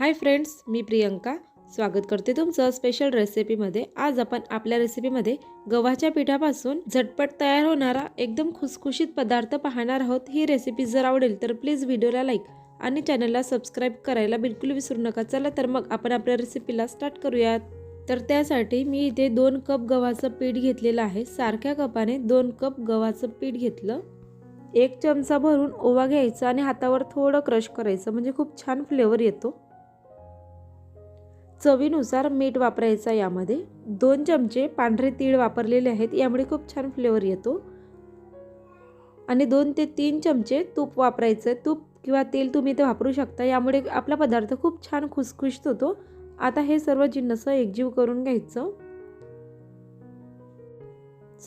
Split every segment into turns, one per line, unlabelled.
Hi friends मी प्रियंका. स्वागत करते तुमचं स्पेशल रेसिपीमध्ये आज आपण आपल्या रेसिपीमध्ये गव्हाच्या पिठापासून झटपट तयार होणारा एकदम खुसखुशीत पदार्थ पाहणार आहोत. ही रेसिपी जर आवडेल तर प्लीज व्हिडिओला लाईक आणि चॅनलला सबस्क्राईब करायला बिलकुल विसरू नका. चला तर मग आपण आपल्या रेसिपीला स्टार्ट करूयात. तर त्यासाठी मी इथे दोन कप गव्हाचं पीठ घेतलेलं आहे. सारख्या कपाने दोन कप गव्हाचं पीठ घेतलं. एक चमचा भरून ओवा घ्यायचा आणि हातावर थोडं क्रश करायचं. म्हणजे खूप छान फ्लेवर येतो. चवीनुसार मीठ वापरायचं यामध्ये. दोन चमचे पांढरे तीळ वापरलेले आहेत यामुळे खूप छान फ्लेवर येतो. आणि दोन ते तीन चमचे तूप वापरायचं. तूप किंवा तेल तुम्ही ते वापरू शकता यामुळे आपला पदार्थ खूप छान खुसखुशीत होतो. आता हे सर्व जिन्नस एकजीव करून घ्यायचं.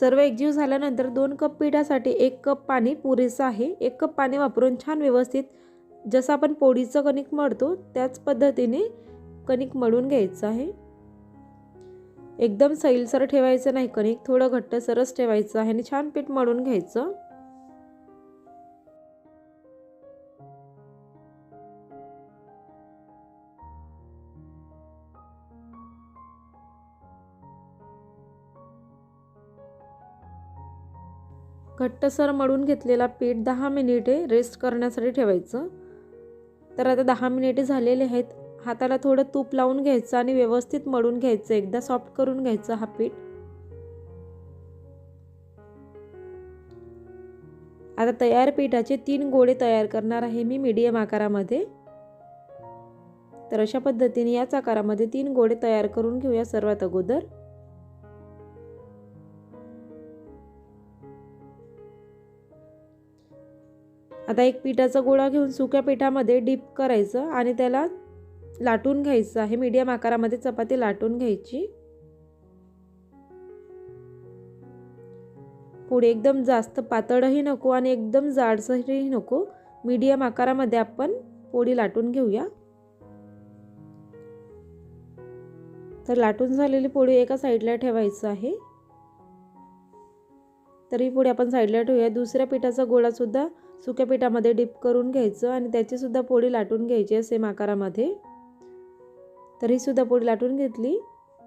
सर्व एकजीव झाल्यानंतर दोन कप पिठासाठी एक कप पाणी पुरेसं आहे. एक कप पाणी वापरून छान व्यवस्थित जसं आपण पोळीचं कणिक मळतो त्याच पद्धतीने कणिक मळून घ्यायचं आहे. एकदम सैलसर ठेवायचं नाही कणिक थोडं घट्ट सरस ठेवायचं आहे आणि छान पीठ मळून घ्यायचं. घट्टसर मळून घेतलेला पीठ दहा मिनिटे रेस्ट करण्यासाठी ठेवायचं. तर आता दहा मिनिटे झालेले आहेत. हाताला थोडं तूप लावून घ्यायचं आणि व्यवस्थित मळून घ्यायचं. एकदा सॉफ्ट करून घ्यायचं हा पीठ. आता तयार पिठाचे तीन गोळे तयार करणार आहे मी मीडियम आकारामध्ये. तर अशा पद्धतीने याच आकारामध्ये तीन गोळे तयार करून घेऊया सर्वात अगोदर. आता एक पिठाचा गोळा घेऊन सुक्या पिठामध्ये डीप करायचं आणि त्याला लाटून घ्यायचं आहे. मीडियम आकारामध्ये चपाती लाटून घ्यायची. पुढे एकदम जास्त पातळही नको आणि एकदम जाडसरही नको. मीडियम आकारामध्ये आपण पोळी लाटून घेऊया. तर लाटून झालेली पोळी एका साईडला ठेवायचं आहे. तरी पुढे आपण साईडला ठेवूया. दुसऱ्या पिठाचा गोळासुद्धा सुक्या पिठामध्ये डिप करून घ्यायचं आणि त्याचीसुद्धा पोळी लाटून घ्यायची आहे सेम आकारामध्ये. तर हीसुद्धा पोळी लाटून घेतली.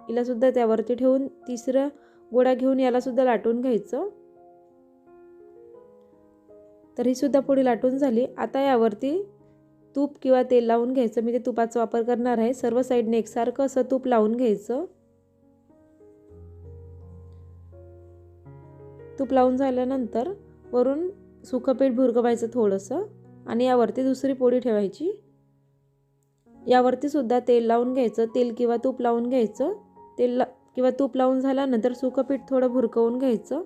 हिलासुद्धा त्यावरती ठेवून तिसरं गोळा घेऊन यालासुद्धा लाटून घ्यायचं. तर पोळी लाटून झाली. आता यावरती तूप किंवा तेल लावून घ्यायचं. मी ते तुपाचा वापर करणार आहे. सर्व साईडने एकसारखं असं तूप लावून घ्यायचं. तूप लावून झाल्यानंतर वरून सुकं पीठ भुरगवायचं थोडंसं आणि यावरती दुसरी पोळी ठेवायची. यावरती सुद्धा तेल लावून घ्यायचं. तेल किंवा तूप लावून घ्यायचं. तेल ला किंवा तूप लावून झाल्यानंतर सुकं पीठ थोडं भुरकवून घ्यायचं.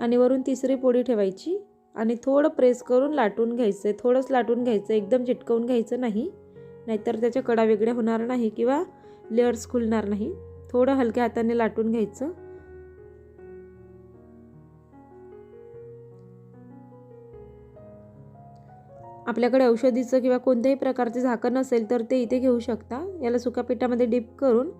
आणि वरून तिसरी पोळी ठेवायची. आणि थोडं प्रेस करून लाटून घ्यायचं आहे थोडंच लाटून घ्यायचं एकदम चिटकवून घ्यायचं नाही. नाहीतर त्याच्या कडा वेगळ्या होणार नाही किंवा लेअर्स खुलणार नाही. थोडं हलक्या हाताने लाटून घ्यायचं. आपल्याकडे औषधीचं किंवा कोणत्याही प्रकारचे झाकण असेल तर ते इथे घेऊ शकता. याला सुक्या पिठामध्ये डीप करून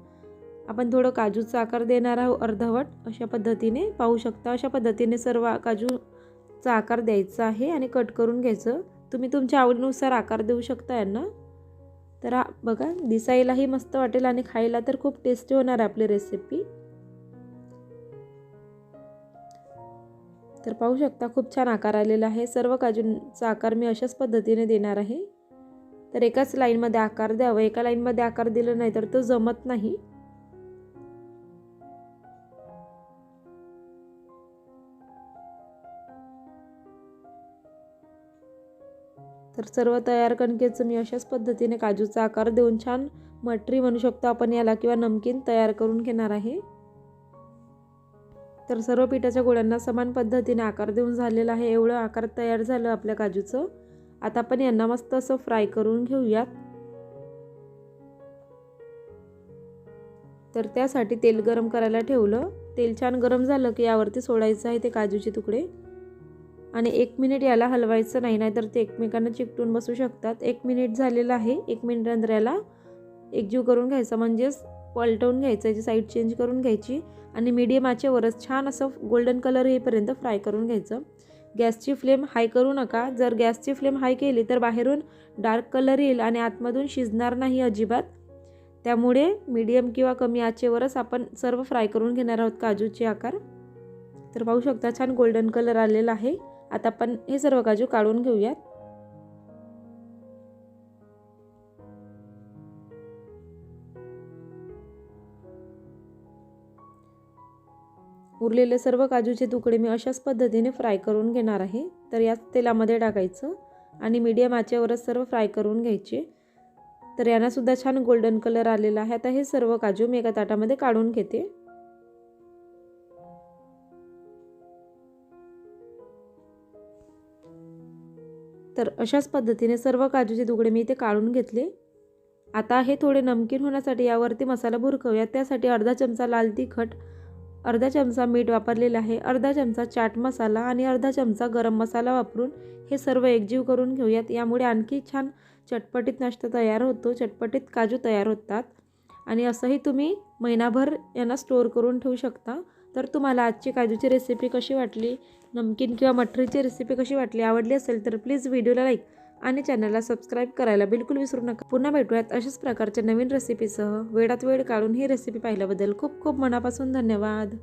आपण थोडं काजूचा आकार देणार आहोत अर्धवट. अशा पद्धतीने पाहू शकता. अशा पद्धतीने सर्व काजूचा आकार द्यायचा आहे आणि कट करून घ्यायचं. तुम्ही तुमच्या आवडीनुसार आकार देऊ शकता यांना. तर बघा दिसायलाही मस्त वाटेल आणि खायला तर खूप टेस्टी होणार आहे आपली रेसिपी तर पाहू शकता खूप छान आकार आलेला आहे. सर्व काजूंचा आकार मी अशाच पद्धतीने देणार आहे. तर एकाच लाईनमध्ये आकार द्यावं. एका लाईनमध्ये आकार दिलं नाही तर तो जमत नाही. तर सर्व तयार कणकेचं मी अशाच पद्धतीने काजूचा आकार देऊन छान मटरी म्हणू शकतो आपण याला किंवा नमकीन तयार करून घेणार आहे. तर सर्व पिठाच्या गोळ्यांना समान पद्धतीने आकार देऊन झालेला आहे. एवढं आकार तयार झालं आपल्या काजूचं. आता आपण यांना मस्त असं फ्राय करून घेऊयात. तर त्यासाठी तेल गरम करायला ठेवलं. तेल छान गरम झालं की यावरती सोडायचं आहे ते काजूचे तुकडे. आणि एक मिनिट याला हलवायचं नाही नाहीतर ते एकमेकांना चिकटून बसू शकतात. एक मिनिट झालेलं आहे एक मिनिटानंतर याला एकजीव करून घ्यायचा म्हणजेच पलटवून घ्यायचं याची साईड चेंज करून घ्यायची आणि मीडियम आचेवरच छान असं गोल्डन कलर येईपर्यंत फ्राय करून घ्यायचं. गॅसची फ्लेम हाय करू नका. जर गॅसची फ्लेम हाय केली तर बाहेरून डार्क कलर येईल आणि आतमधून शिजणार नाही अजिबात. त्यामुळे मीडियम किंवा कमी आचेवरच आपण सर्व फ्राय करून घेणार आहोत काजूचे आकार. तर पाहू शकता छान गोल्डन कलर आलेला आहे. आता आपण हे सर्व काजू काढून घेऊयात. उरलेले सर्व काजूचे तुकडे मी अशाच पद्धतीने फ्राय करून घेणार आहे. तर याच तेलामध्ये टाकायचं आणि मीडियम आचेवरच सर्व फ्राय करून घ्यायचे. तर यांनासुद्धा छान गोल्डन कलर आलेला आहे. आता हे सर्व काजू मी एका ताटामध्ये काढून घेते. तर अशाच पद्धतीने सर्व काजूचे तुकडे मी इथे काढून घेतले. आता हे थोडे नमकीन होण्यासाठी यावरती मसाला भुरकवूया त्यासाठी अर्धा चमचा लाल तिखट अर्धा चमचा मीठ वापरलेला आहे. अर्धा चमचा चाट मसाला आणि अर्धा चमचा गरम मसाला वापरून हे सर्व एकजीव करून घेऊयात. यामुळे आणखी छान चटपटीत नाश्ता तयार होतो. चटपटीत काजू तयार होतात. आणि असंही तुम्ही महिनाभर यांना स्टोअर करून ठेवू शकता. तर तुम्हाला आजची काजूची रेसिपी कशी वाटली? नमकीन किंवा मठरीची रेसिपी कशी वाटली? आवडली असेल तर प्लीज व्हिडिओला लाईक आणि चॅनलला सबस्क्राईब करायला बिलकुल विसरू नका. पुन्हा भेटूयात अशाच प्रकारच्या नवीन रेसिपीसह वेळात वेळ काढून ही रेसिपी पाहिल्याबद्दल खूप खूप मनापासून धन्यवाद.